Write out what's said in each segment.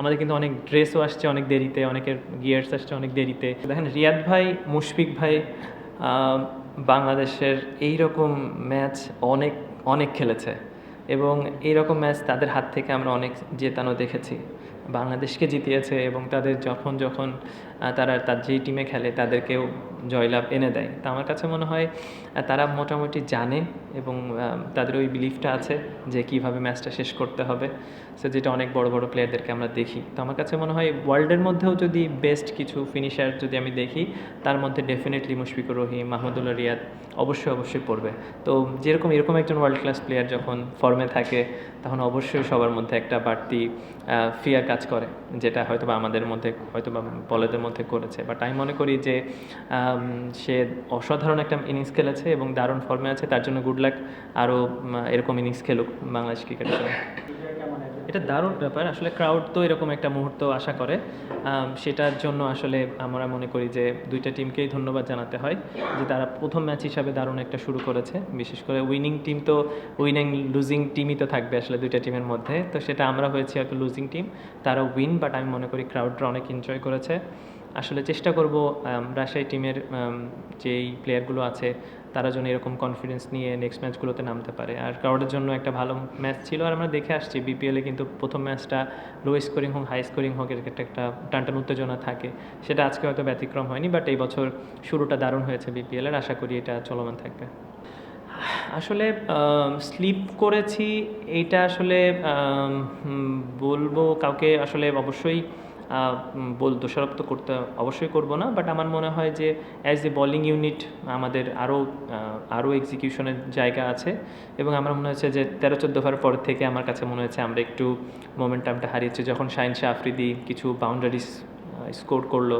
আমাদের কিন্তু অনেক ড্রেসও আসছে অনেক দেরিতে, অনেকের গিয়ার্স আসছে অনেক দেরিতে। দেখেন রিয়াদ ভাই, মুশফিক ভাই বাংলাদেশের এই রকম ম্যাচ অনেক অনেক খেলেছে। এবং এই রকম ম্যাচ তাদের হাত থেকে আমরা অনেক জেতানো দেখেছি। বাংলাদেশকে জিতিয়েছে এবং তাদের যখন যখন তারা, তার যেই টিমে খেলে, তাদেরকেও জয়লাভ এনে দেয়। তা আমার কাছে মনে হয় তারা মোটামুটি জানে এবং তাদের ওই বিলিফটা আছে যে কীভাবে ম্যাচটা শেষ করতে হবে। সে যেটা অনেক বড় বড় প্লেয়ারদেরকে আমরা দেখি। তো আমার কাছে মনে হয় ওয়ার্ল্ডের মধ্যেও যদি বেস্ট কিছু ফিনিশার যদি আমি দেখি, তার মধ্যে ডেফিনেটলি মুশফিকুর রহিম, মাহমুদুল্লাহ রিয়াদ অবশ্যই অবশ্যই পড়বে। তো যেরকম, এরকম একজন ওয়ার্ল্ড ক্লাস প্লেয়ার যখন ফর্মে থাকে, তখন অবশ্যই সবার মধ্যে একটা বাড়তি ফিয়ার কাজ করে, যেটা হয়তো বা আমাদের মধ্যে হয়তো বা বলেদের মধ্যে করেছে। বাট আমি মনে করি যে সে অসাধারণ একটা ইনিংস খেলেছে এবং দারুণ ফর্মে আছে। তার জন্য গুড লাক আরও এরকম ইনিংস খেলুক বাংলাদেশ ক্রিকেটের জন্য। এটা দারুণ ব্যাপার। আসলে ক্রাউড তো এরকম একটা মুহূর্ত আশা করে। সেটার জন্য আসলে আমরা মনে করি যে দুইটা টিমকেই ধন্যবাদ জানাতে হয় যে তারা প্রথম ম্যাচ হিসাবে দারুণ একটা শুরু করেছে। বিশেষ করে উইনিং টিম তো উইনিং লুজিং টিমই তো থাকবে আসলে দুইটা টিমের মধ্যে। তো সেটা আমরা হয়েছি হয়তো লুজিং টিম তারা উইন বাট আমি মনে করি ক্রাউডরা অনেক এনজয় করেছে। আসলে চেষ্টা করব রাজশাহী টিমের যেই প্লেয়ারগুলো আছে, তারা যেন এরকম কনফিডেন্স নিয়ে নেক্সট ম্যাচগুলোতে নামতে পারে। আর ক্রাউডের জন্য একটা ভালো ম্যাচ ছিল, আর আমরা দেখে আসছি বিপিএলে কিন্তু প্রথম ম্যাচটা লো স্কোরিং হোক হাই স্কোরিং হোক, এর একটা একটা টানটান উত্তেজনা থাকে। সেটা আজকে হয়তো ব্যতিক্রম হয়নি বাট এই বছর শুরুটা দারুণ হয়েছে বিপিএলের আশা করি এটা চলমান থাকবে। আসলে স্লিপ করেছি, এইটা আসলে বলব কাউকে আসলে অবশ্যই বল, দোষারোপ তো করতে অবশ্যই করব না বাট আমার মনে হয় যে অ্যাজ এ বোলিং ইউনিট আমাদের আরও আরও এক্সিকিউশনের জায়গা আছে, এবং আমার মনে হচ্ছে যে তেরো, চোদ্দ ওভার পর থেকে আমার কাছে মনে হচ্ছে আমরা একটু মোমেন্টামটা হারিয়েছি, যখন শাহিন শাহ আফ্রিদি কিছু বাউন্ডারিজ স্কোর করল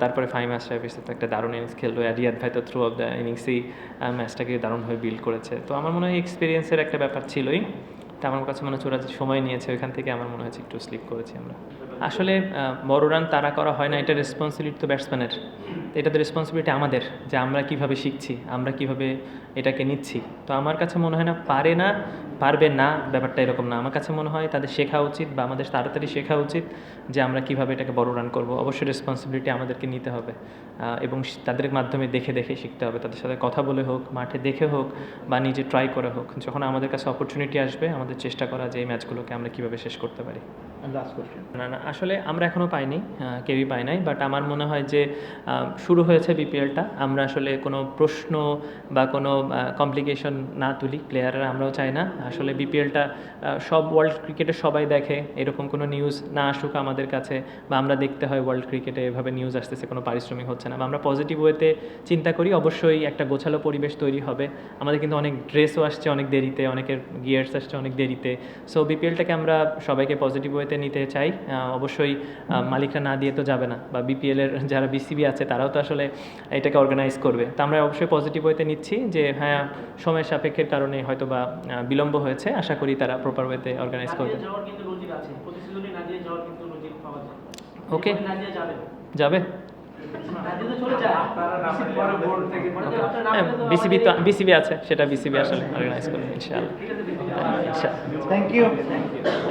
তারপরে ফাইভ আশরাফ তো একটা দারুণ ইনিংস খেললো রিয়াদ ভাই তো থ্রু অফ দ্য ইনিংসেই ম্যাচটাকে দারুণভাবে বিল্ড করেছে, তো আমার মনে হয় এক্সপিরিয়েন্সের একটা ব্যাপার ছিলই তা আমার কাছে মনে হচ্ছে ওরা সময় নিয়েছে, ওইখান থেকে আমার মনে হয়েছে একটু স্লিপ করেছি আমরা। আসলে বড় রান তারা করা হয় না, এটা রেসপন্সিবিলিটি তো ব্যাটসম্যানের এটা তো রেসপন্সিবিলিটি আমাদের, যে আমরা কীভাবে শিখছি, আমরা কীভাবে এটাকে নিচ্ছি। তো আমার কাছে মনে হয় না পারে না, পারবে না ব্যাপারটা এরকম না। আমার কাছে মনে হয় তাদের শেখা উচিত বা আমাদের তাড়াতাড়ি শেখা উচিত যে আমরা কীভাবে এটাকে বড় রান করব। অবশ্যই রেসপন্সিবিলিটি আমাদেরকে নিতে হবে এবং তাদের মাধ্যমে দেখে দেখে শিখতে হবে। তাদের সাথে কথা বলে হোক, মাঠে দেখে হোক বা নিজে ট্রাই করে হোক, যখন আমাদের কাছে অপরচুনিটি আসবে, আমাদের চেষ্টা করা যে এই ম্যাচগুলোকে আমরা কীভাবে শেষ করতে পারি। না না, আসলে আমরা এখনও পাইনি কেউই পাই নাই বাট আমার মনে হয় যে শুরু হয়েছে বিপিএলটা। আমরা আসলে কোনো প্রশ্ন বা কোনো কমপ্লিকেশন না তুলি প্লেয়াররা আমরাও চাই না। আসলে বিপিএলটা সব ওয়ার্ল্ড ক্রিকেটে সবাই দেখে, এরকম কোনো নিউজ না আসুক আমাদের কাছে, বা আমরা দেখতে হয় ওয়ার্ল্ড ক্রিকেটে এভাবে নিউজ আসতেছে, কোনো পারিশ্রমিক হচ্ছে না। বা আমরা পজিটিভ ওয়েতে চিন্তা করি, অবশ্যই একটা গোছালো পরিবেশ তৈরি হবে। আমাদের কিন্তু অনেক ড্রেসও আসছে অনেক দেরিতে, অনেকের গিয়ার্স আসছে অনেক দেরিতে। সো বিপিএলটাকে আমরা সবাইকে পজিটিভ ওয়েতে নিতে চাই অবশ্যই মালিকরা না দিয়ে তো যাবে না। বা বিপিএলের যারা বিসিবি আছে তারাও তো আসলে এটাকে অর্গানাইজ করবে। তা আমরা অবশ্যই পজিটিভ ওয়েতে নিচ্ছি যে হ্যাঁ সময় সাপেক্ষের কারণে হয়তো বা বিলম্ব হয়েছে। আশা করি তারা প্রপার ওয়েতে অর্গানাইজ করবে। নাদিয়া যাবে। যাবে? নাদিয়া তো চলে যায়। আপনারা নামের পরে বোর্ড থেকে পরে তো আপনার নাম হ্যাঁ বিসিবি তো বিসিবি আছে। সেটা বিসিবি আসলে অর্গানাইজ করবে। ইনশাআল্লাহ। Thank you